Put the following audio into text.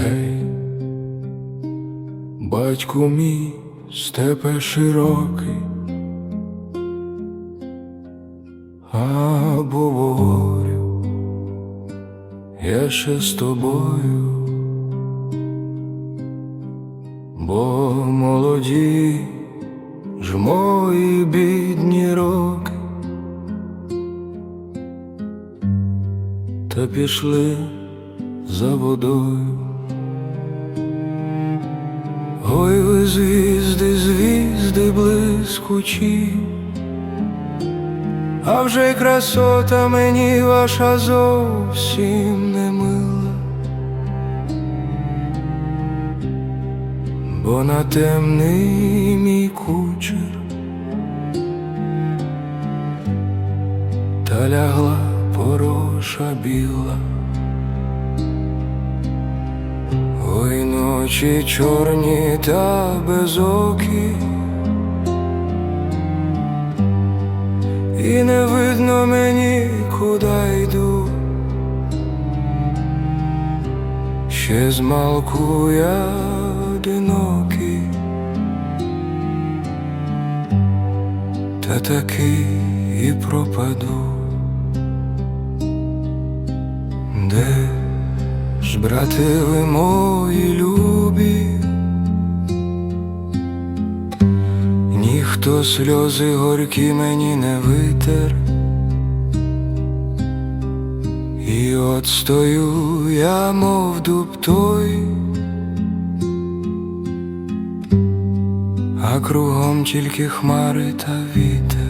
Гей, батьку мій, степе широкий, або говорю, я ще з тобою, бо молоді ж мої бідні роки, та пішли за водою. Звізди, звізди блискучі, а вже й красота мені ваша зовсім не мила, бо на темний мій кучер та лягла пороша біла. Ой, ночі чорні та безокі, і не видно мені, куди йду. Ще змалку я одинокий, та таки і пропаду. Де ж, брати, ви ніхто сльози горькі мені не витер, і от стою я, мов дуб той, а кругом тільки хмари та вітер.